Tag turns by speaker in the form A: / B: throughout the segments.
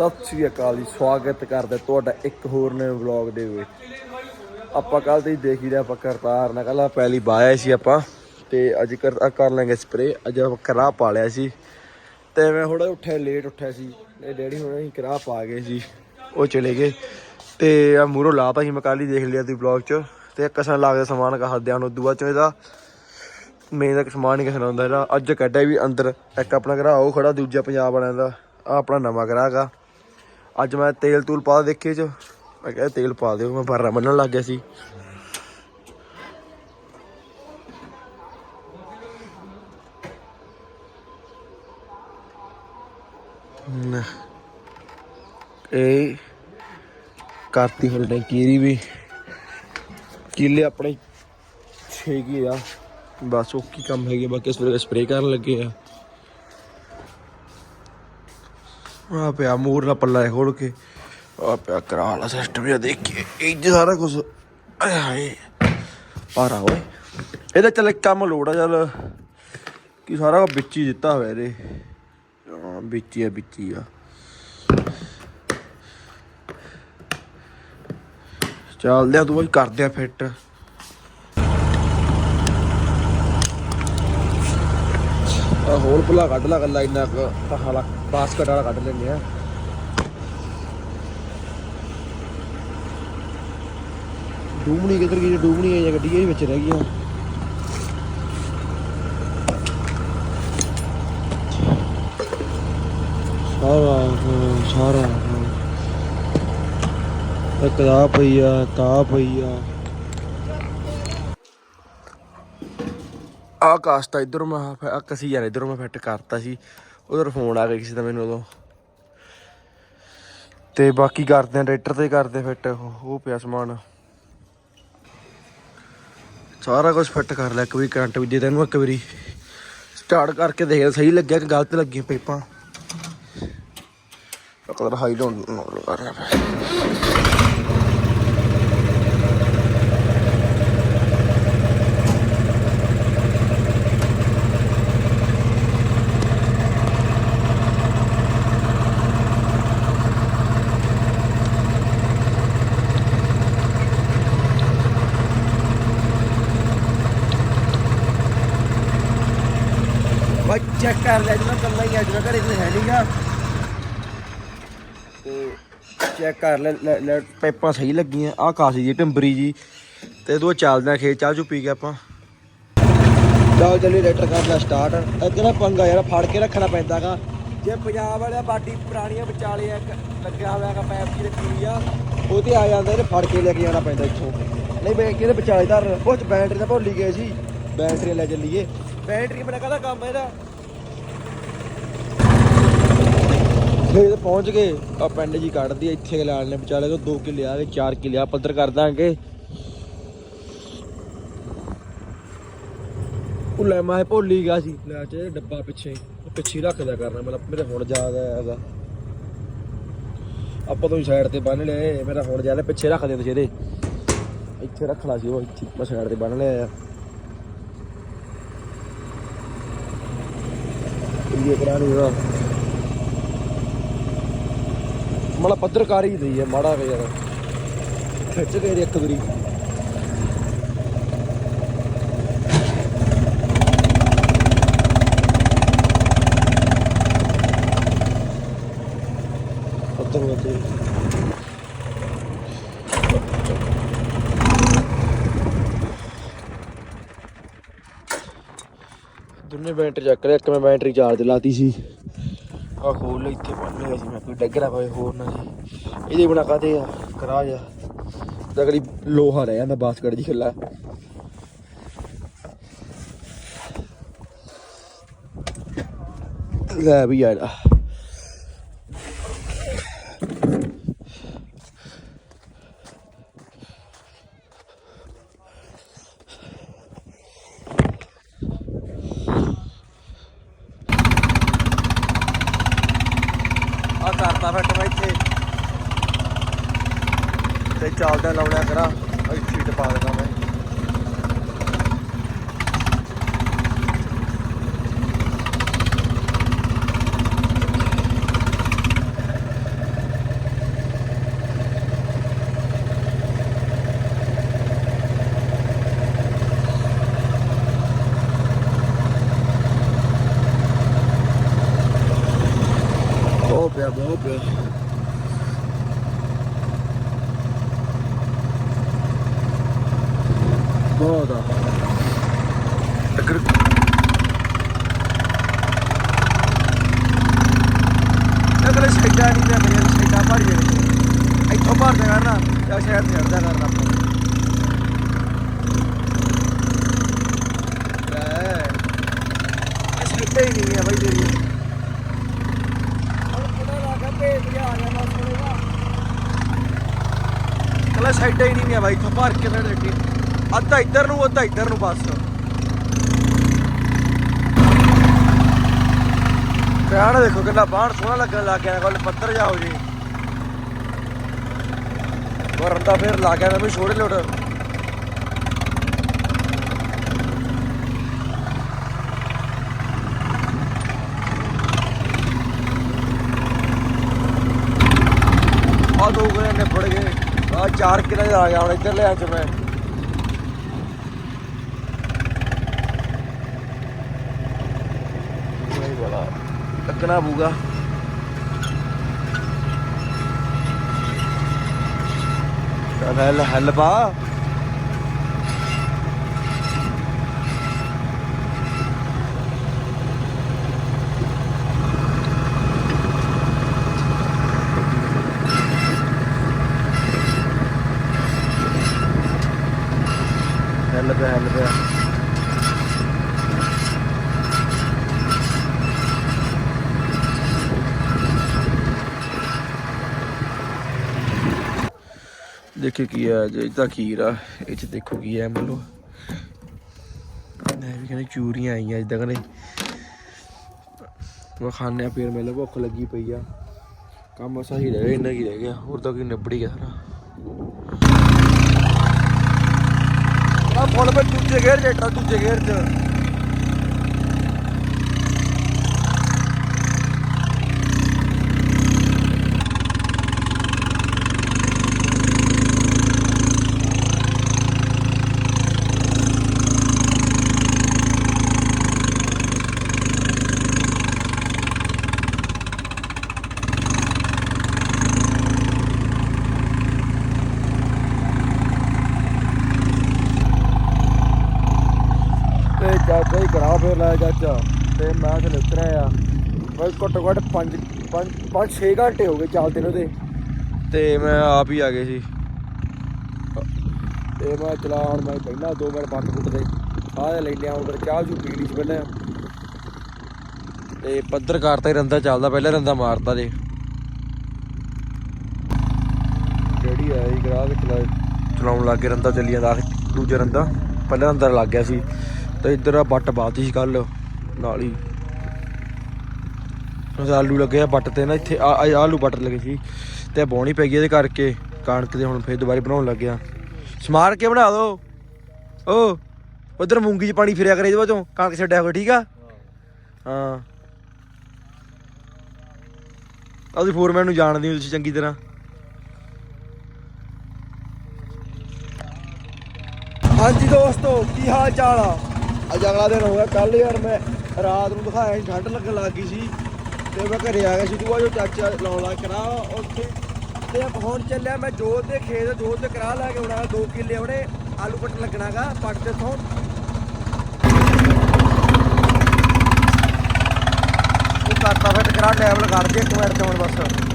A: ਸਤਿ ਸ੍ਰੀ ਅਕਾਲ ਜੀ, ਸਵਾਗਤ ਕਰਦੇ ਤੁਹਾਡਾ ਇੱਕ ਹੋਰ ਨਵੇਂ ਵਲੌਗ ਦੇ ਵਿੱਚ। ਆਪਾਂ ਕੱਲ ਤੇ ਹੀ ਦੇਖੀ ਰਿਹਾ ਆਪਾਂ ਕਰਤਾਰ ਨਾਲ ਕੱਲ ਪਹਿਲੀ ਬਾਇਆ ਸੀ ਆਪਾਂ ਤੇ ਅੱਜ ਕਰ, ਆਹ ਕਰ ਲਾਂਗੇ ਸਪਰੇ ਅੱਜ ਆਪਾਂ ਕਰਾ ਪਾ ਲਿਆ ਸੀ। ਤੇ ਮੈਂ ਥੋੜਾ ਉੱਠਿਆ ਲੇਟ ਉੱਠਿਆ ਸੀ ਇਹ ਡੈਡੀ ਹੁਣ ਅਸੀਂ ਕਰਾ ਪਾ ਗਏ ਸੀ, ਉਹ ਚਲੇ ਗਏ। ਤੇ ਆ ਮੂਰੋ ਲਾਤਾ ਸੀ, ਮੈਂ ਕੱਲ ਹੀ ਦੇਖ ਲਿਆ ਤੁਸੀਂ ਵਲੌਗ 'ਚ। ਤੇ ਕਸਾਂ ਲੱਗਦਾ ਸਮਾਨ ਕਾ ਹੱਦਿਆਂ ਨੂੰ, ਦੂਆ 'ਚੋਂ ਇਹਦਾ ਮੇਨ ਦਾ ਸਮਾਨ ਨਹੀਂ ਕਿਸੇ ਨਾਲ ਹੁੰਦਾ, ਇਹਦਾ ਅੱਜ ਕੱਢਿਆ ਵੀ ਅੰਦਰ, ਇੱਕ ਆਪਣਾ ਘਰਾ ਉਹ ਖੜਾ, ਦੂਜਾ ਪੰਜਾਬ ਵਾਲਿਆਂ ਦਾ ਆ ਆਪਣਾ ਨਵਾਂ ਘਰਾ ਹੈਗਾ। ਅੱਜ ਮੈਂ ਤੇਲ ਤੂਲ ਪਾ ਦੇਖੇ ਚ। ਮੈਂ ਕਿਹਾ ਤੇਲ ਪਾ ਦਿਓ, ਮੈਂ ਬਾਰਾ ਮੰਨਣ ਲੱਗ ਗਿਆ ਸੀ। ਇਹ ਕਰਤੀ ਹੁਣ ਟੈਂਕੀ ਵੀ। ਕਿੱਲੇ ਆਪਣੇ ਛੇ ਕੀ ਆ। ਬਸ ਉਹ ਕੀ ਕੰਮ ਹੈਗੇ ਬਾਕੀ ਸਵੇਰੇ ਸਪਰੇ ਕਰਨ ਲੱਗੇ ਆ। ਆ ਪਿਆ ਮੂਰ ਦਾ ਪੱਲਾ ਖੋਲ ਕੇ। ਆ ਪਿਆ ਕਰਾ ਵਾਲਾ ਸਿਸਟਮ ਜਿਹਾ ਦੇਖੀਏ। ਇਹ ਸਾਰਾ ਕੁਝ ਆਏ ਹਾਏ। ਪਾਰਾ ਓਏ। ਇਹਦਾ ਚੱਲ ਇੱਕ ਕੰਮ ਲੋੜ ਆ ਚੱਲ। ਕਿ ਸਾਰਾ ਕੁਝ ਵਿੱਚ ਹੀ ਦਿੱਤਾ ਹੋਇਆ ਇਹਦੇ। ਵਿੱਚ ਹੀ ਆ, ਵਿੱਚ ਹੀ ਆ। ਚੱਲਦੇ ਆ, ਤੂੰ ਬਾਈ ਕਰਦੇ ਆ ਫਿੱਟ। ਆ ਹੋਰ ਭੁਲਾ ਕੱਢ ਲਾ ਗੱਲਾਂ ਇੰਨਾ ਕੁ ਹਾਲਾ ਬਾਸਕਟ ਵਾਲਾ ਕੱਢ ਲੈਂਦੇ ਆ। ਡੂਮਣੀ ਕਿੱਧਰ ਗਈ ਡੂਮਣੀ ਆਈਆਂ ਗੱਡੀਆਂ ਹੀ ਵਿੱਚ ਰਹਿ ਗਈਆਂ। ਸਾਰਾ ਹਾਂ, ਸਾਰਾ ਇੱਕ ਆ ਪਈ ਆ ਕਾ ਪਈ ਆ। ਆ ਕਾਸਤਾ ਇਧਰ ਮੈਂ ਆ ਕਸੀ ਯਾਰ ਇਧਰ ਮੈਂ ਫਿੱਟ ਕਰਤਾ ਸੀ। ਉਧਰ ਫੋਨ ਆ ਗਿਆ ਕਿਸੇ ਦਾ ਮੈਨੂੰ ਉਦੋਂ। ਤੇ ਬਾਕੀ ਕਰਦੇ ਆ ਟਰੈਕਟਰ ਤੇ ਕਰਦੇ ਫਿੱਟ ਉਹ ਪਿਆ ਸਮਾਨ। ਸਾਰਾ ਕੁਝ ਫਿੱਟ ਕਰ ਲਿਆ, ਇੱਕ ਵਾਰੀ ਕਰੰਟ ਵੀ ਦੇ ਤੈਨੂੰ ਇੱਕ ਵਾਰੀ। ਸਟਾਰਟ ਕਰਕੇ ਦੇਖ ਸਹੀ ਲੱਗਿਆ ਕਿ ਗਲਤ ਲੱਗੀਆਂ ਪੇਪਾਂ? ਕਲਰ ਹਾਈ ਡਾਊਨ ਕਰਨਾ ਪਿਆ ਬਾਈ ਚੈੱਕ ਕਰ ਲੈ ਜਨਾ ਕੱਲਾ ਹੀ ਅੱਜ ਘਰੇ ਕੋਈ ਹੈ ਨਹੀਂਗਾ। ਤੇ ਚੈੱਕ ਕਰ ਲੈ ਪਾਈਪਾਂ ਸਹੀ ਲੱਗੀਆਂ। ਆਹ ਕਾਸੀ ਜੀ, ਟੰਬਰੀ ਜੀ। ਤੇ ਦੋ ਚੱਲਦੇ ਆ ਖੇਤ, ਚਾਹ ਚੂ ਪੀ ਕੇ ਆਪਾਂ। ਚੱਲ ਚੱਲੀ ਲੈਟਰ ਕਰ ਲੈ ਸਟਾਰਟ ਇੱਕ ਨਾ ਪੰਗਾ ਯਾਰ, ਫੜ ਕੇ ਰੱਖਣਾ ਪੈਂਦਾਗਾ। ਜੇ ਪੰਜਾਬ ਵਾਲਿਆ ਬਾਡੀ ਪੁਰਾਣੀਆਂ ਵਿਚਾਲੇ ਲੱਗਿਆ ਹੋਇਆ ਪੈਪ ਜੀ ਰੱਖੀ ਹੋਈ ਆ। ਉਹ ਤੇ ਆ ਜਾਂਦਾ ਇਹਨੇ ਫੜ ਕੇ ਲੈ ਕੇ ਜਾਣਾ ਪੈਂਦਾ ਇੱਥੋਂ। ਨਹੀਂ ਬਈ ਕਿਹਦੇ ਵਿਚਾਲੇ ਧਰ? ਉਹ ਚ ਬੈਟਰੀ ਤਾਂ ਭੁੱਲੀ ਗਏ ਸੀ। ਬੈਟਰੀ ਲੈ ਚੱਲੀਏ। ਬੈਟਰੀ ਬਿਨਾ ਕਾਹਦਾ ਕੰਮ ਇਹਦਾ? ਫੇਰ ਪਹੁੰਚ ਗਏ ਆ ਪਿੰਡ ਜੀ ਕੱਢਦੀ ਇੱਥੇ ਲਾਲ ਨੇ ਵਿਚਾਲੇ ਤੋਂ 2 ਕਿੱਲੇ ਆ ਗਏ 4 ਕਿੱਲੇ ਆ, ਪੱਧਰ ਕਰ ਦਾਂਗੇ। ਉਹ ਲੈ ਮੈਂ ਭੁੱਲ ਹੀ ਗਿਆ ਸੀ। ਲੈ ਚ ਡੱਬਾ ਪਿੱਛੇ ਪਿੱਛੇ ਰੱਖਦਾ ਕਰਨਾ, ਮਤਲਬ ਮੇਰੇ ਹੁਣ ਯਾਦ ਆਇਆ ਆਪਾਂ ਤੋਂ ਸਾਈਡ ਤੇ ਬੰਨ ਲਏ, ਮੇਰਾ ਹੁਣ ਯਾਦ ਹੈ ਪਿੱਛੇ ਰੱਖ ਦੇ ਇਹਦੇ ਇੱਥੇ ਰੱਖਣਾ ਸੀ ਉਹ, ਇੱਥੇ ਮੈਂ ਸਾਈਡ ਤੇ ਬੰਨ ਲਿਆ ਆ। ਇਹ ਕਰਾਣੀ ਦਾ ਮਲਾ ਪੱਤਰਕਾਰੀ ਦੀ ਹੈ, ਮਾੜਾ ਵੇ ਯਾਰ ਖਿੱਚ ਕੇ ਦੋਨੇ ਬੈਟਰੀ ਚੱਕ ਲਿਆ, ਇੱਕ ਮੈਂ ਬੈਟਰੀ ਚਾਰਜ ਲਾਤੀ ਸੀ। ਆ ਖੋਲ ਲਈ ਇੱਥੇ ਬੰਨ ਲਿਆ ਸੀ ਮੈਂ, ਕੋਈ ਡੱਗਰਾ ਪਏ ਹੋਰ ਨਾ ਜੀ ਇਹਦੇ ਬਣਾ ਕਾਤੇ ਆ? ਕਰਾ ਜਾ। ਤਗੜੀ ਲੋਹਾ ਰਹਿ ਜਾਂਦਾ ਬਾਸਕਟ ਦੀ ਖੱਲਾ ਲੈ ਵੀ ਯਾਰ ਆ ਕਰਤਾ ਫਿੱਟ ਮੈਂ ਇੱਥੇ ਤੇ ਚੱਲਦਾ ਲਾਉਣਾ ਕਰਾ ਇੱਥੇ ਪਾ ਦੇਣਾ ਮੈਂ ਬਹੁਤ ਪਿਆ ਬਹੁਤ ਆ ਟੱਕਰ ਅਗਲੇ ਸਾਈਡਾਂ ਨਹੀਂ ਮੈਂ ਮੇਰੇ ਸਾਈਡਾਂ ਭਰ ਜਾਣੀ ਇੱਥੋਂ ਭਰ ਦੇਣਾ ਨਾ ਜਾਂ ਸ਼ਹਿਰ ਤੇ ਹੜਦਾ ਕਰਨਾ ਆਪਾਂ। ਸਾਈਡਾਂ ਹੀ ਨਹੀਂ ਆ ਬਾਈ ਤੇਰੀ। ਕਲਾ ਸਾਈਡਾਂ ਹੀ ਨਹੀਂ ਆ ਬਾਈ ਇੱਥੋਂ ਭਰ ਕੇ ਫਿਰ ਅੱਧਾ ਇੱਧਰ ਨੂੰ ਅੱਧਾ ਇੱਧਰ ਨੂੰ ਬਸ। ਪਿਆਣ ਦੇਖੋ ਕਿੰਨਾ ਬਾਹਰ ਸੋਹਣਾ ਲੱਗਣ ਲੱਗ ਗਿਆ ਕੋਲ ਪੱਤਰ ਜਾ ਹੋ ਜੀ। ਵਰੰਦਾ ਫੇਰ ਲਾ ਗਿਆ, ਮੈਂ ਵੀ ਛੋੜੇ ਲੋਟ ਆ ਦੋ ਗਏ ਨੇ ਫੜ ਗਏ ਆ ਚਾਰ ਕਿਲੇ ਆ ਗਿਆ, ਹੁਣ ਇੱਧਰ ਲਿਆ ਚ ਮੈਂ ਨਹੀਂ ਬੜਾ ਲੱਗਣਾ ਪਊਗਾ ਚੱਲ ਹੱਲ ਹੱਲ ਪਾ ਹੱਲ ਪਿਆ ਹੱਲ ਪਿਆ ਦੇਖੋ ਕੀ ਹੈ ਜੇ ਇਹਦਾ ਖੀਰ ਆ, ਇਹ ਚ ਦੇਖੋ ਕੀ ਹੈ ਮਤਲਬ ਮੈਂ ਵੀ ਕਹਿੰਦੇ ਚੂਰੀਆਂ ਆਈਆਂ ਇਦਾਂ ਕਹਿੰਦੇ। ਉਹ ਖਾਣੇ ਆ ਫਿਰ ਮੈਨੂੰ ਭੁੱਖ ਲੱਗੀ ਪਈ ਆ। ਕੰਮ ਸਹੀ ਰਹਿ ਗਿਆ ਇੰਨਾ ਕੀ ਰਹਿ ਗਿਆ, ਹੋਰ ਤਾਂ ਕੀ ਨਿਬੜ ਗਿਆ ਸਾਰਾ। ਆ ਫੁੱਲ ਪੇ ਦੂਜੇ ਗੇਰ ਜੇਟਾ ਦੂਜੇ ਗੇਰ ਚ ਤੇ ਚਾਚਾ ਹੀ ਕਰਾ ਫੇਰ ਲਾਇਆ ਚਾਚਾ ਤੇ ਮੈਂ ਤੇ ਉਤਰਿਆ ਆ। ਬਸ ਘੱਟੋ ਘੱਟ 5 5 5 6 ਘੰਟੇ ਹੋ ਗਏ ਚੱਲਦੇ ਨੂੰ ਤੇ। ਤੇ ਮੈਂ ਆਪ ਹੀ ਆ ਗਏ ਸੀ। ਤੇ ਮੈਂ ਚਲਾ ਹੁਣ ਮੈਂ ਪਹਿਲਾਂ ਦੋ ਮਿੰਟ ਬੱਟ ਬੁੱਟ ਦੇ ਸਾਹ ਲੈ ਲਿਆ ਫਿਰ ਚਾਹ ਚੂ ਪੀ ਲਈ ਸੀ ਪਹਿਲਾਂ ਤੇ ਪੱਧਰ ਕਰਤਾ ਹੀ ਰੰਦਾ ਚੱਲਦਾ ਪਹਿਲਾਂ ਰੰਦਾ ਮਾਰਤਾ ਜੇ। ਜਿਹੜੀ ਆ ਇਹ ਗਰਾਹ ਦੇ ਚਲਾ ਚਲਾਉਣ ਲੱਗ ਰੰਦਾ ਚੱਲੀ ਜਾਂਦਾ ਦੂਜਾ ਰੰਦਾ। ਪਹਿਲਾਂ ਅੰਦਰ ਲੱਗ ਗਿਆ ਸੀ। ਤੇ ਇੱਧਰ ਆ ਬੱਟ ਬਾਤੀ ਸੀ ਕੱਲ ਨਾਲ ਹੀ। ਆਲੂ ਲੱਗੇ ਆ ਬੱਟ ਤੇ ਨਾ, ਇੱਥੇ ਆ ਆਲੂ ਬੱਟ ਲੱਗੇ ਸੀ ਤੇ ਬੋਣੀ ਪੈ ਗਈ ਇਹਦੇ ਕਰਕੇ, ਕਣਕ ਦੇ ਹੁਣ ਫੇਰ ਦੁਬਾਰਾ ਬਣਾਉਣ ਲੱਗਿਆ ਸਮਾਰ ਕੇ ਬਣਾ ਦੋ। ਓ, ਉਧਰ ਮੂੰਗੀ 'ਚ ਪਾਣੀ ਫਿਰਿਆ ਕਰੇ ਇਹਦੇ ਵਿੱਚੋਂ, ਕਣਕ ਛੱਡਿਆ ਹੋਇਆ ਠੀਕ ਆ? ਹਾਂ। ਉਹਦੀ ਫੋਰਮੈਨ ਨੂੰ ਜਾਣਦੀ ਹੋ ਤੁਸੀਂ ਚੰਗੀ ਤਰ੍ਹਾਂ। ਹਾਂਜੀ ਦੋਸਤੋ, ਕੀ ਹਾਲ ਚਾਲ ਆ? ਅੱਜ ਅਗਲਾ ਦਿਨ ਹੋ ਗਿਆ। ਕੱਲ ਯਾਰ ਮੈਂ ਰਾਤ ਨੂੰ ਦਿਖਾਇਆ ਸੀ, ਠੰਡ ਲੱਗਣ ਲੱਗ ਗਈ ਸੀ। ਤੇ ਮੈਂ ਘਰੇ ਆ ਗਿਆ ਸੀ ਤੂੰ ਆ ਜੋ ਚਾਚਾ ਲਾਉਣ ਲੱਗ ਕਰਾ ਉੱਥੇ ਤੇ ਹੁਣ ਚੱਲਿਆ ਮੈਂ ਜੋਤ ਦੇ ਖੇਤ, ਜੋਤ ਤੇ ਕਰਾ ਲੈ ਕੇ ਆਉਣਾ 2 ਕਿੱਲੇ ਉਹਨੇ ਆਲੂ ਪੱਟ ਲੱਗਣਾਗਾ ਪੱਟ ਤੇ ਤੋਂ ਉਹ ਕਰਤਾ ਫਿਰ ਕਰਾ ਲੈਵਲ ਕਰ ਦੇ ਇੱਕ ਮਿੰਟ ਤੇ ਹੁਣ ਬਸ।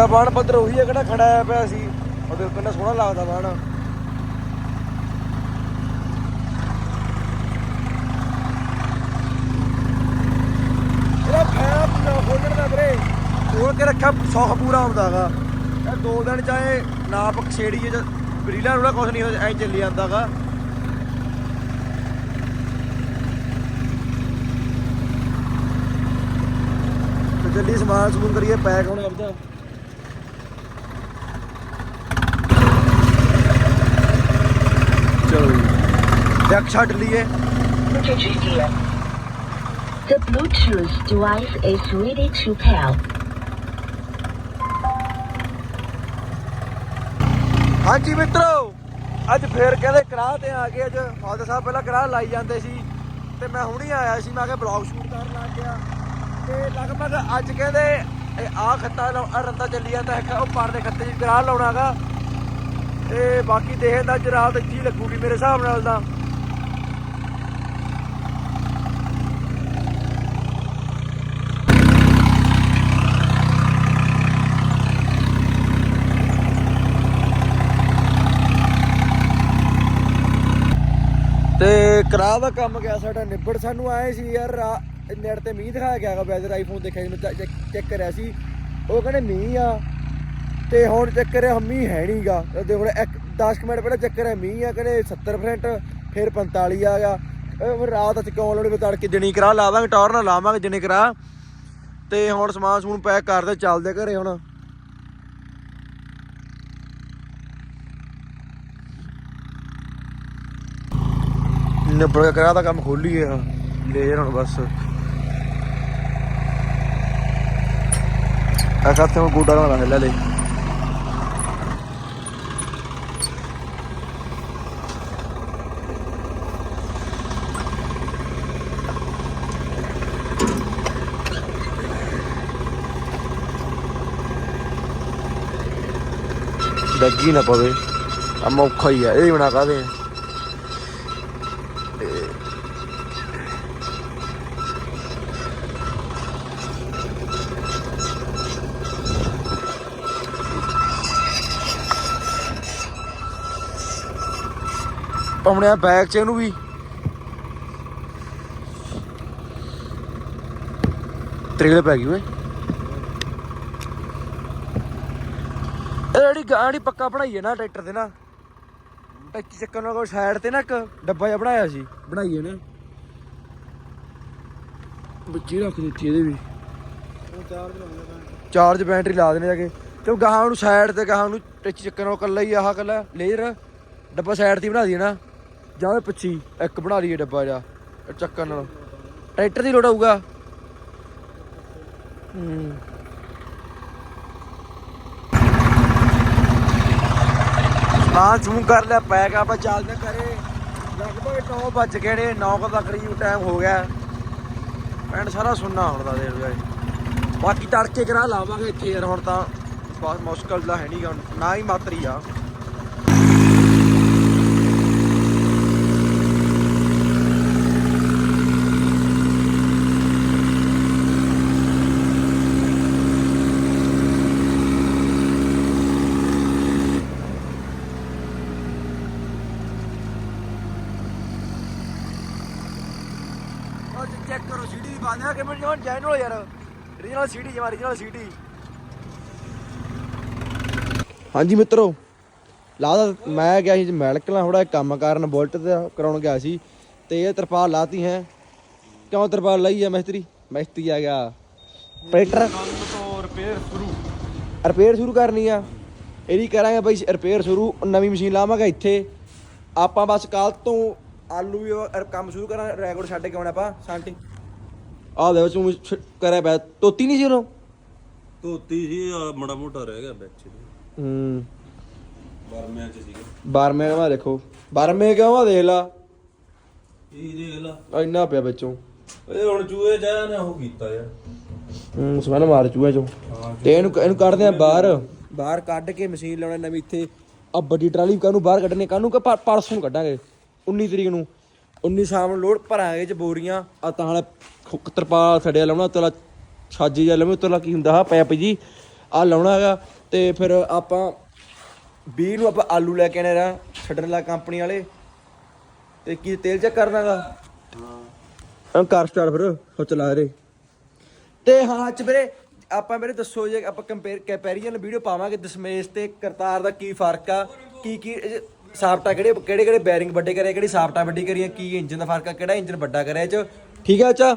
A: ਹੋ ਬਾਣ ਪੱਧਰ ਉਹੀ ਹੈ ਕਿਹੜਾ ਖੜਾ ਆਇਆ ਪਿਆ ਸੀ। ਉਹਦੇ ਕਿੰਨਾ ਸੋਹਣਾ ਲੱਗਦਾ ਬਾਣ। ਇਹਦਾ ਫੈਰਾ ਪੂਰਾ, ਖੋਲਣ ਦਾ ਵੀਰੇ। ਖੋਲ ਕੇ ਰੱਖਿਆ, ਸੌਖ ਪੂਰਾ ਹੁੰਦਾਗਾ ਇਹ ਦੋ ਦਿਨ ਚਾਹੇ ਨਾਪ ਛੇੜੀਏ ਜਾਂ ਬਰੀਲਾ ਨੂੰ ਕੁਛ ਨਹੀਂ, ਐ ਚੱਲੀ ਜਾਂਦਾਗਾ ਤੇ ਜਲਦੀ ਸਮਾਨ ਸਮੂਨ ਕਰੀਏ, ਪੈਕ ਹੁਣ ਆਪਦਾ। ਚਲੋ ਬੈਕ ਛੱਡ ਲਈਏ।
B: The Bluetooth device is ready to pair.
A: ਹਾਂਜੀ ਮਿੱਤਰੋ ਅੱਜ ਫੇਰ ਕਹਿੰਦੇ ਕਰਾਹ ਤੇ ਆ ਗਏ। ਅੱਜ ਫਾਦਰ ਸਾਹਿਬ ਪਹਿਲਾਂ ਕਰਾਹ ਲਾਈ ਜਾਂਦੇ ਸੀ ਤੇ ਮੈਂ ਹੁਣੀ ਆਇਆ ਸੀ। ਮੈਂ ਕਿਹਾ ਬਲੌਗ ਸ਼ੂਟ ਕਰਨ ਲੱਗ ਗਿਆ। ਤੇ ਲਗਭਗ ਅੱਜ ਕਹਿੰਦੇ ਆਹ ਖੱਤਾ ਆ ਚੱਲੀ ਜਾਂਦਾ। ਹੈ ਉਹ ਪਰਲੇ ਖੱਤੇ 'ਚ ਕਰਾਹ ਲਾਉਣਾਗਾ। ਤੇ ਬਾਕੀ ਦੇਖਦਾ ਅੱਜ ਰਾਤ ਇੱਥੇ ਹੀ ਲੱਗੂਗੀ ਮੇਰੇ ਹਿਸਾਬ ਨਾਲ ਤਾਂ। ਤੇ ਕਰਾ ਦਾ ਕੰਮ ਗਿਆ ਸਾਡਾ, ਨਿਬੜ ਸਾਨੂੰ ਆਏ ਸੀ ਯਾਰ ਨੈਟ ਤੇ ਮੀਂਹ ਦਿਖਾਇਆ ਗਿਆ ਵੈਦਰ ਆਈਫੋਨ ਦੇਖਿਆ ਸੀ, ਮੈਂ ਚੈੱਕ ਕਰਿਆ ਸੀ। ਉਹ ਕਹਿੰਦੇ ਮੀਂਹ ਆ। ਤੇ ਹੁਣ ਚੱਕਰ ਕਰਿਆ ਮੀਂਹ ਹੈ ਨਹੀਂਗਾ ਤੇ ਹੁਣ ਇੱਕ 10 ਕੁ ਮਿੰਟ ਪਹਿਲਾਂ ਚੱਕਰ ਹੈ ਮੀਂਹ ਆ, ਕਹਿੰਦੇ 70% ਫਿਰ 45 ਆ ਗਿਆ। ਫਿਰ ਰਾਤ ਚ ਕਿਉਂ ਲੋੜੀ ਤੜਕੇ ਜਣੀ ਕਰਾ ਲਾਵਾਂਗੇ, ਟੌਰ ਨਾਲ ਲਾਵਾਂਗੇ ਜਣੀ ਕਰਾ। ਤੇ ਹੁਣ ਸਮਾਨ ਸਮੂਨ ਪੈਕ ਕਰਦੇ, ਚੱਲਦੇ ਘਰੇ ਹੁਣ। ਨਿਬੜ ਕਰਾ ਦਾ ਕੰਮ ਖੋਲੀਏ ਲੈ ਜਾਣ ਹੁਣ ਬਸ। ਆ ਕਾਤੇ ਹੁਣ ਗੋਡਾ ਨਾਲ ਲੈ ਲੈ ਡੱਗੀ ਨਾ ਪਵੇ। ਆ ਔਖਾ ਹੀ ਆ, ਇਹ ਬਣਾ ਕਾਦੇ ਪਾਉਣਿਆ ਬੈਗ ਚ ਇਹਨੂੰ ਵੀ। ਤ੍ਰੇਲ ਪੈ ਗਈ ਓਏ। ਇਹ ਪੱਕਾ ਬਣਾਈ ਹੈ ਨਾ ਟਰੈਕਟਰ ਤੇ ਨਾ ਟੱਚ ਚੱਕਣ ਨਾਲ ਕੋਈ ਸਾਈਡ ਤੇ ਨਾ ਇੱਕ ਡੱਬਾ ਜਿਹਾ ਬਣਾਇਆ ਸੀ। ਬਣਾਈਏ ਨਾ। ਬੱਚੀ ਰੱਖ ਦਿੱਤੀ ਇਹਦੇ ਵੀ। ਚਾਰਜ ਬੈਟਰੀ ਲਾ ਦੇਣੇ ਜਾ ਕੇ। ਤੇ ਗਾਹਾਂ ਨੂੰ ਸਾਈਡ ਤੇ ਗਾਹਾਂ ਨੂੰ ਟੱਚ ਚੱਕਣ ਨਾਲ ਕੱਲਾ ਹੀ ਆਹ ਕੱਲਾ ਲੇਜਰ ਡੱਬਾ ਸਾਈਡ ਤੇ ਬਣਾ ਦਈਏ ਨਾ। ਜਾਂ ਪਿੱਛੇ ਇੱਕ ਬਣਾ ਲਈਏ ਡੱਬਾ ਜਾ ਚੱਕਣ ਨਾਲ ਟਰੈਕਟਰ ਦੀ ਲੋੜ ਆਊਗਾ। ਹੂੰ। ਸਮਾਨ ਸਮੂਹ ਕਰ ਲਿਆ ਪੈਕ ਆਪਾਂ ਚੱਲਦੇ ਕਰੇ ਲਗਭਗ 9 ਵੱਜ ਗਏ ਨੇ 9 ਦਾ ਕਰੀਬ ਟਾਈਮ ਹੋ ਗਿਆ। ਪਿੰਡ ਸਾਰਾ ਸੁੰਨਾ ਹੁਣ ਦਾ ਦੇਖ ਜਾਏ ਬਾਕੀ ਤੜਕੇ ਕਰਾ ਲਾਵਾਂਗੇ ਇੱਥੇ ਯਾਰ, ਹੁਣ ਤਾਂ ਬਹੁਤ ਮੁਸ਼ਕਲ ਦਾ ਹੈ ਨਹੀਂਗਾ ਨਾ ਹੀ ਮਾਤਰੀ ਆ ਉਹ ਚੈੱਕ ਕਰੋ ਸੀਡੀ ਦੀ ਬਾਤ ਹੈ ਕਿ ਮੈਂ ਜਵਾਨ ਜੈਨ ਹੋ ਯਾਰ। ਰੀਜਨਲ ਸੀਡੀ ਜਮਾ ਰੀਜਨਲ ਸੀਡੀ ਹਾਂਜੀ ਮਿੱਤਰੋ ਲਾਦਾ ਮੈਂ ਗਿਆ ਸੀ ਮੈਲਕਲਾ ਥੋੜਾ ਕੰਮ ਕਰਨ ਬੁਲਟ ਤੇ ਕਰਾਉਣ ਗਿਆ ਸੀ ਤੇ ਇਹ ਤਰਪਾਲ ਲਾਤੀ ਹੈ। ਕਿਉਂ ਤਰਪਾਲ ਲਈ ਹੈ ਮਿਸਤਰੀ? ਮਿਸਤਰੀ ਆ ਗਿਆ।
B: ਤੋਂ ਰਿਪੇਅਰ ਸ਼ੁਰੂ
A: ਰਿਪੇਅਰ ਸ਼ੁਰੂ ਕਰਨੀ ਆ। ਇਹਦੀ ਕਰਾਂਗੇ ਬਈ ਰਿਪੇਅਰ ਸ਼ੁਰੂ ਨਵੀਂ ਮਸ਼ੀਨ ਲਾਵਾਂਗੇ ਇੱਥੇ। ਆਪਾਂ ਬਸ ਕੱਲ ਤੋਂ ਆਲੂ ਵੀ ਕੰਮ ਸ਼ੁਰੂ ਕਰਾਂ ਰੈਕੋਰਡ ਛੱਡ ਕੇ ਆਉਣਾ ਆਪਾਂ। ਸਾਂਟੀ। ਆਹ ਦੇ ਵਿੱਚ ਕਰਿਆ ਪਿਆ। ਤੋਤੀ ਨਹੀਂ ਸੀ ਉਹਨੂੰ?
B: ਧੋਤੀ ਸੀ ਆਹ ਮਾੜਾ ਮੋਟਾ ਰਹਿ ਗਿਆ ਵਿੱਚ
A: ਹੂੰ।
B: ਬਰਮਿਆਂ ਚ ਸੀਗਾ।
A: 12ਵੇਂ ਦਾ ਦੇਖੋ। 12ਵੇਂ ਕਿਉਂ ਆ ਦੇਖ ਲਾ।
B: ਇਹ ਦੇਖ ਲਾ।
A: ਆਹ ਇੰਨਾ ਪਿਆ ਵਿੱਚੋਂ।
B: ਇਹ ਹੁਣ ਚੂਹੇ ਜਾ ਨੇ ਉਹ ਕੀਤਾ ਯਾਰ
A: ਹੂੰ ਸਮਨ ਮਾਰ ਚੂਹੇ ਚੋਂ। ਤੇ ਇਹਨੂੰ ਇਹਨੂੰ ਕੱਢਦੇ ਆ ਬਾਹਰ। ਬਾਹਰ ਕੱਢ ਕੇ ਮਸ਼ੀਨ ਲਾਉਣਾ ਨਵੀਂ ਇੱਥੇ। ਆ ਵੱਡੀ ਟਰਾਲੀ ਕਾਹਨੂੰ ਬਾਹਰ ਕੱਢਣੇ ਕਾਹਨੂੰ ਕਿ ਪਰ- ਪਰਸੋਂ ਨੂੰ ਕੱਢਾਂਗੇ। 19 ਤਰੀਕ ਨੂੰ। 19 ਸ਼ਾਮ ਨੂੰ ਲੋਡ ਭਰਾਂਗੇ ਚ ਬੋਰੀਆਂ ਆ ਤਾਂ ਹਲੇ ਖੁੱਕ ਤਰਪਾਲ ਛੜਿਆ ਲਾਉਣਾ ਤਲਾ ਛਾਜੀ ਜਾਂ ਲਵੇਂ ਤਲਾ ਕੀ ਹੁੰਦਾ ਆ ਪੈਪ ਜੀ ਆ ਲਾਉਣਾ ਹੈਗਾ। ਤੇ ਫਿਰ ਆਪਾਂ 20 ਨੂੰ ਆਪਾਂ ਆਲੂ ਲੈ ਕੇ ਆਣੇ ਰਾ ਛੱਡਣ ਲਾ ਕੰਪਨੀ ਵਾਲੇ। ਤੇ ਕੀ ਤੇਲ ਚੈੱਕ ਕਰਨਾਗਾ ਹਾਂ। ਕਾਰ ਸਟਾਰਟ ਫਿਰ ਹੋ ਚਲਾ ਰੇ ਤੇ ਹਾਂ ਅੱਜ ਵੀਰੇ ਆਪਾਂ ਮੇਰੇ ਦੱਸੋ ਜੇ ਆਪਾਂ ਕੰਪੇਅਰ ਕੰਪੈਰੀਜ਼ਨ ਵੀਡੀਓ ਪਾਵਾਂਗੇ ਦਸ਼ਮੇਸ਼ ਤੇ ਕਰਤਾਰ ਦਾ ਕੀ ਫ਼ਰਕ ਆ? ਕੀ ਕੀ 'ਚ ਸਾਫਟਾ ਕਿਹੜੇ ਕਿਹੜੇ ਕਿਹੜੇ ਬੈਰਿੰਗ ਵੱਡੇ ਕਰੇ ਕਿਹੜੀ ਸਾਫਟਾ ਵੱਡੀ ਕਰੀਆਂ ਕੀ ਇੰਜਨ ਦਾ ਫ਼ਰਕ ਆ? ਕਿਹੜਾ ਇੰਜਨ ਵੱਡਾ ਕਰਿਆ ਚ? ਠੀਕ ਆ ਅੱਛਾ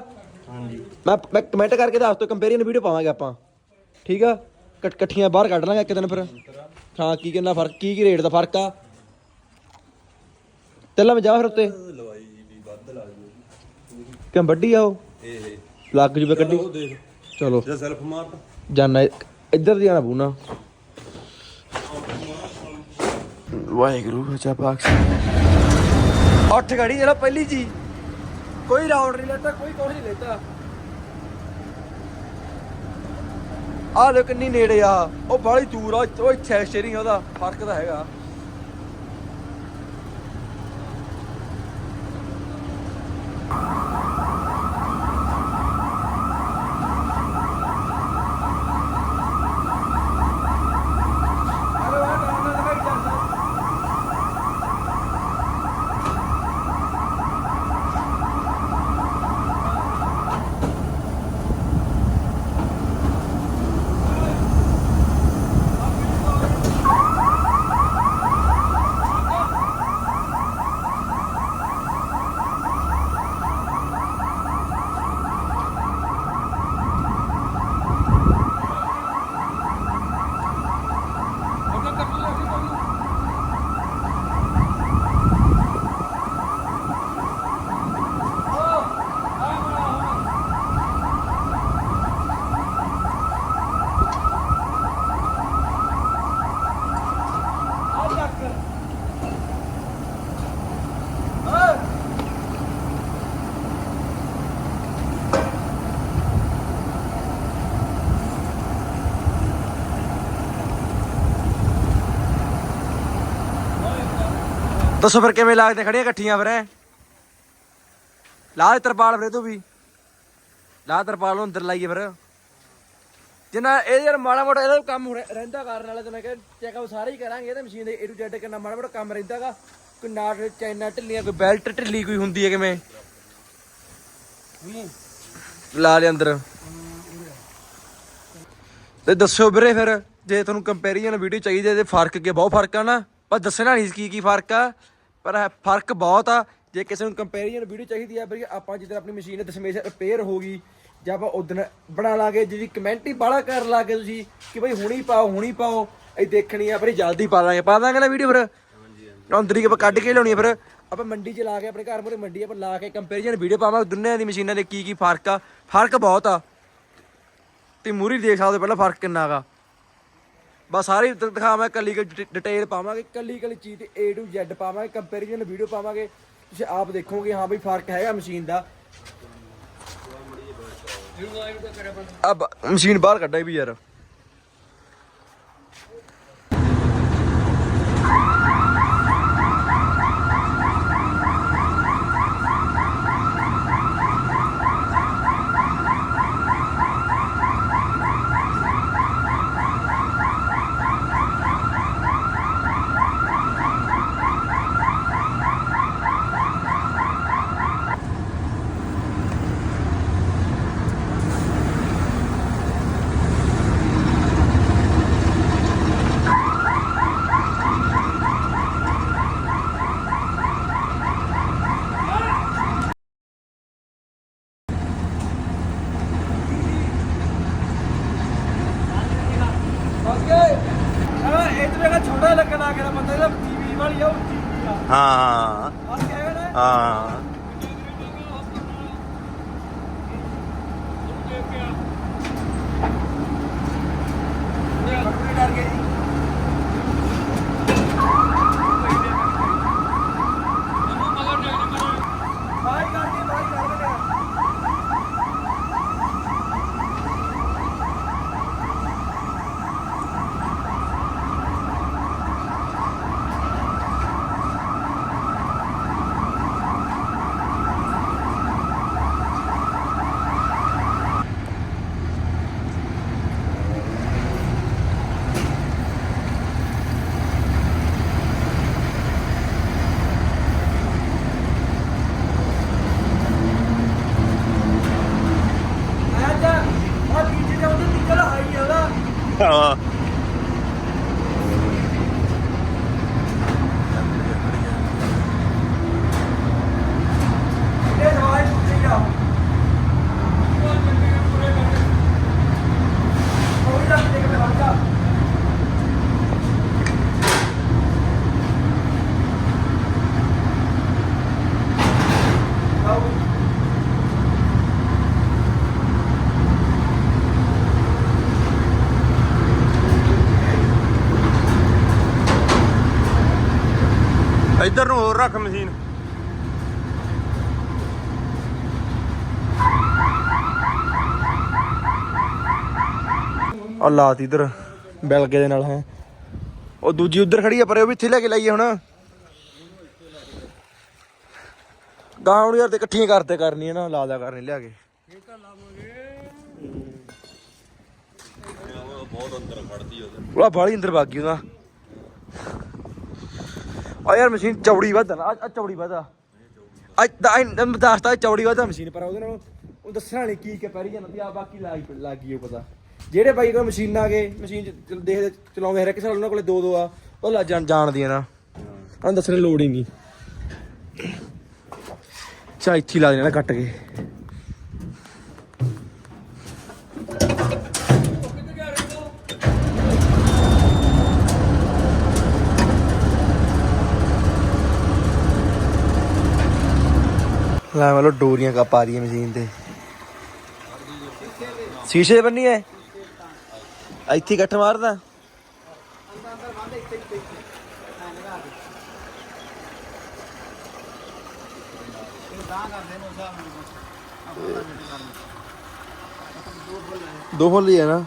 B: ਹਾਂਜੀ।
A: ਮੈਂ ਮੈਂ ਕਮੈਂਟ ਕਰਕੇ ਦੱਸ ਦੋ ਕੰਪੈਰੀਜ਼ਨ ਵੀਡੀਓ ਪਾਵਾਂਗੇ ਆਪਾਂ। ਠੀਕ ਆ? ਇਕੱਠ- ਇਕੱਠੀਆਂ ਬਾਹਰ ਕੱਢ ਲਾਂਗੇ ਇੱਕ ਦਿਨ ਫਿਰ। ਹਾਂ ਕੀ ਕਿੰਨਾ ਫ਼ਰਕ ਕੀ ਕੀ ਰੇਟ ਦਾ ਫ਼ਰਕ ਆ? ਚੱਲਾਂ ਮੈਂ ਜਾ ਫਿਰ ਉੱਤੇ।
B: ਲਵਾਈ ਵੀ ਵੱਧ ਲੱਗ ਜੂ
A: ਕਿਉਂ ਵੱਡੀ ਆ ਉਹ?
B: ਇਹ
A: ਲੱਗ ਜੂਵੇ ਕੱਢੀ।
B: ਉਹ ਦੇਖ।
A: ਚਲੋ।
B: ਜੇ ਸੈਲਫ ਮਾਰ
A: ਜਾਨਾ ਇੱਧਰ ਦੀ ਜਾਣਾ ਪੂਣਾ ਵਾਹਿਗੁਰੂ ਸੱਚਾ ਪਾਤਸ਼ਾਹ ਅੱਠ ਗਾੜੀ ਜਿਹੜਾ ਪਹਿਲੀ ਜੀ ਕੋਈ ਰਾਉਂਡ ਨਹੀਂ ਲੈਤਾ ਕੋਈ ਕੁਛ ਨਹੀਂ ਲੈਤਾ ਆ ਲੋ ਕਿੰਨੀ ਨੇੜੇ ਆ। ਉਹ ਬਾਹਲੀ ਦੂਰ ਆ, ਉਹ ਇੱਥੇ ਸ਼ੇਰਿੰਗ ਉਹਦਾ ਫ਼ਰਕ ਤਾਂ ਹੈਗਾ। ਦੱਸੋ ਫਿਰ ਕਿਵੇਂ ਲੱਗਦੇ ਖੜੀਆਂ ਇਕੱਠੀਆਂ ਫਿਰ? ਐਂ? ਲਾ ਤਰਪਾਲ ਫਿਰ ਤੂੰ ਵੀ। ਲਾ ਤਰਪਾਲ ਨੂੰ ਅੰਦਰ ਲਾਈਏ ਫਿਰ। ਜਿੰਨਾ ਇਹ ਯਾਰ ਮਾੜਾ ਮੋਟਾ ਇਹਦਾ ਕੰਮ ਰਹਿੰਦਾ ਕਰਨ ਵਾਲਾ ਤੇ ਮੈਂ ਕਿਹਾ ਚੈੱਕਅਪ ਸਾਰੇ ਹੀ ਕਰਾਂਗੇ ਇਹਦੇ ਮਸ਼ੀਨ ਦੇ A to Z ਕਿੰਨਾ ਮਾੜਾ ਮੋਟਾ ਕੰਮ ਰਹਿੰਦਾਗਾ। ਕੋਈ ਨਾਟ ਚਾਈਨਾ ਢਿੱਲੀਆਂ ਕੋਈ ਬੈਲਟ ਢਿੱਲੀ ਕੋਈ ਹੁੰਦੀ ਹੈ ਕਿਵੇਂ? ਲਾ ਲਿਆ ਅੰਦਰ। ਤੇ ਦੱਸਿਓ ਵੀਰੇ ਫਿਰ ਜੇ ਤੁਹਾਨੂੰ ਕੰਪੈਰੀਜ਼ਨ ਵੀਡੀਓ ਚਾਹੀਦੀ ਹੈ ਤੇ ਫ਼ਰਕ ਕੀ ਬਹੁਤ ਫ਼ਰਕ ਆ ਨਾ। ਪਰ ਦੱਸਣਾ ਨਹੀਂ ਕੀ ਕੀ ਫ਼ਰਕ ਆ। ਪਰ ਫ਼ਰਕ ਬਹੁਤ ਆ ਜੇ ਕਿਸੇ ਨੂੰ ਕੰਪੈਰੀਜ਼ਨ ਵੀਡੀਓ ਚਾਹੀਦੀ ਆ ਵੀਰੇ ਆਪਾਂ ਜਿੱਦਾਂ ਆਪਣੀ ਮਸ਼ੀਨ ਦਸ਼ਮੇਸ਼ ਰਿਪੇਅਰ ਹੋ ਗਈ ਜਾਂ ਆਪਾਂ ਉਦੋਂ ਬਣਾ ਲਾਂਗੇ ਜਿਹੜੀ ਕਮੈਂਟ ਹੀ ਬਾਲਾ ਕਰ ਲਾਗੇ ਤੁਸੀਂ ਕਿ ਭਾਈ ਹੁਣੀ ਪਾਓ ਹੁਣੀ ਪਾਓ ਇਹ ਦੇਖਣੀ ਆ ਫਿਰ ਜਲਦੀ ਪਾ ਦਾਂਗੇ ਪਾ ਦਾਂਗੇ ਨਾ ਵੀਡੀਓ ਫਿਰ। ਅੰਦਰ ਹੀ ਆਪਾਂ ਕੱਢ ਕੇ ਲਿਆਉਣੀ ਆ ਫਿਰ। ਆਪਾਂ ਮੰਡੀ 'ਚ ਲਾ ਕੇ ਆਪਣੇ ਘਰ ਮੂਹਰੇ ਮੰਡੀ ਆਪਾਂ ਲਾ ਕੇ ਕੰਪੈਰੀਜ਼ਨ ਵੀਡੀਓ ਪਾਵਾਂਗੇ ਦੋਨਾਂ ਦੀ ਮਸ਼ੀਨਾਂ ਦੇ ਕੀ ਕੀ ਫ਼ਰਕ ਆ। ਫ਼ਰਕ ਬਹੁਤ ਆ। ਤੇ ਮੂਰੀ ਦੇਖ ਸਕਦੇ ਪਹਿਲਾਂ ਫ਼ਰਕ ਕਿੰਨਾ ਗਾ। ਬਸ ਸਾਰੀ ਦਿਖਾਵਾਂ ਕੱਲੀ ਕੱਲੀ ਡਿਟੇਲ ਪਾਵਾਂਗੇ ਕੱਲੀ ਕੱਲੀ ਚੀਜ਼ ਤੇ A to Z ਪਾਵਾਂਗੇ ਕੰਪੈਰੀਜ਼ਨ ਵੀਡੀਓ ਪਾਵਾਂਗੇ। ਤੁਸੀਂ ਆਪ ਦੇਖੋਗੇ ਹਾਂ ਬਈ ਫ਼ਰਕ ਹੈਗਾ ਮਸ਼ੀਨ ਦਾ। ਆ ਮਸ਼ੀਨ ਬਾਹਰ ਕੱਢਾਈ ਵੀ ਯਾਰ। ਆ ਲਾਤੀ ਇਧਰ, ਬੈਲਗੇ ਦੇ ਨਾਲ ਹੈ। ਉਹ ਦੂਜੀ ਉਧਰ ਖੜੀ ਆ, ਪਰ ਉਹ ਵੀ ਇੱਥੇ ਲੈ ਕੇ ਲਾਈਏ ਹੁਣ। ਗਾਂ ਹੁਣ ਯਾਰ ਤੇ ਇਕੱਠੀਆਂ ਕਰਤੇ ਕਰਨੀ ਹੈ ਨਾ, ਲਾ ਕਰਨੀ ਲਿਆ ਕੇ।
B: ਬਹੁਤ ਅੰਦਰ ਖੜਦੀ ਉਹਦੇ
A: ਉਹਦਾ ਬਾਲੀ ਅੰਦਰ ਵਗ ਗਈ ਉਹਦਾ। ਆ ਯਾਰ ਮਸ਼ੀਨ ਚੌੜੀ ਵੱਧ ਆ ਚੌੜੀ ਵਧਾ ਅੱਜ ਤਾਂ ਦੱਸਦਾ ਚੌੜੀ ਵਧਾ ਮਸ਼ੀਨ, ਪਰ ਉਹਦੇ ਨਾਲ ਉਹ ਦੱਸਣਾ ਨਹੀਂ ਕੀ ਕਿ ਪੈਰੀ ਜਾਂਦੀ ਆ ਬਾਕੀ ਲੱਗ ਲੱਗ ਗਈ ਉਹ ਪਤਾ। ਜਿਹੜੇ ਬਾਈ ਕੋਲ ਮਸ਼ੀਨ ਆ ਗਏ, ਮਸ਼ੀਨ ਚ- ਦੇਖਦੇ, ਚਲਾਉਂਦੇ ਹਰ ਇੱਕ ਸਾਲ ਉਹਨਾਂ ਕੋਲੇ ਦੋ ਦੋ ਆ, ਉਹ ਲੱਗ ਜਾਣ ਜਾਣਦੀਆਂ ਨਾ। ਉਹਨਾਂ ਦੱਸਣ ਦੀ ਲੋੜ ਹੀ ਨਹੀਂ। ਚਾ ਇੱਥੇ ਹੀ ਲਾ ਦੇਣਾ, ਕੱਟ ਕੇ। ਲੈ ਮਤਲਬ ਡੋਰੀਆਂ ਕਾ ਪਾ ਰਹੀਆਂ ਮਸ਼ੀਨ ਤੇ। ਸ਼ੀਸ਼ੇ ਬੰਨੀ ਐ? ਇੱਥੇ ਗੱਠ ਮਾਰਦਾ। ਦੋ ਫੁੱਲ ਹੀ ਹੈ ਨਾ।